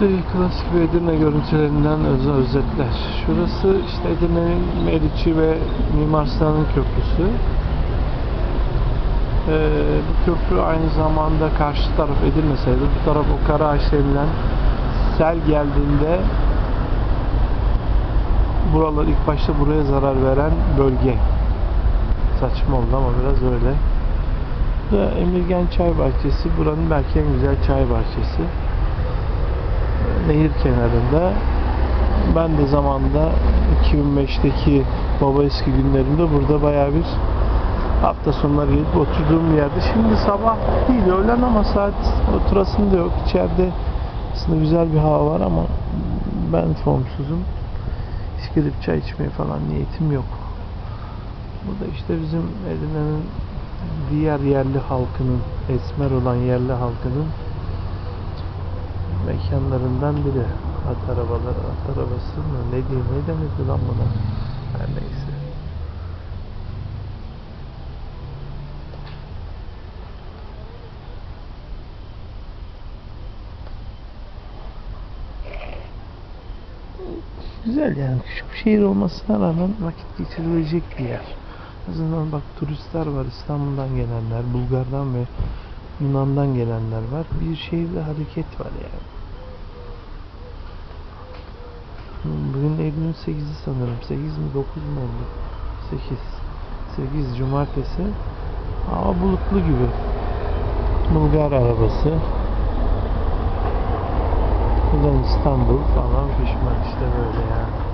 İşte klasik bir Edirne görüntülerinden öz özetler. Şurası işte Edirne'nin Meriçi ve Mimar Sinan'ın köprüsü. Ee, bu köprü aynı zamanda karşı taraf sayılır. Bu taraf o Karaağaç denilen sel geldiğinde buralar ilk başta buraya zarar veren bölge. Saçma oldu ama biraz öyle. Bu da Emirgen Çay Bahçesi. Buranın belki en güzel çay bahçesi nehir kenarında. Ben de zamanda 2005'teki baba eski günlerimde burada bayağı bir hafta sonları gelip oturduğum yerde. Şimdi sabah değil öğlen ama saat oturasım da yok. İçeride aslında güzel bir hava var ama ben formsuzum. Hiç gidip çay içmeye falan niyetim yok. Bu da işte bizim Edirne'nin diğer yerli halkının, esmer olan yerli halkının mekanlarından biri. At arabaları, at arabası mı? Ne diyeyim, ne denir lan buna? Her neyse. Güzel yani küçük bir şehir olmasına rağmen vakit geçirilecek bir yer. Azından bak turistler var İstanbul'dan gelenler, Bulgar'dan ve Yunan'dan gelenler var. Bir şehirde hareket var yani. Bugün Eylül'ün 8'i sanırım. 8 mi 9 mu oldu? 8. 8 cumartesi. Hava bulutlu gibi. Bulgar arabası. Buradan İstanbul falan pişman işte böyle yani.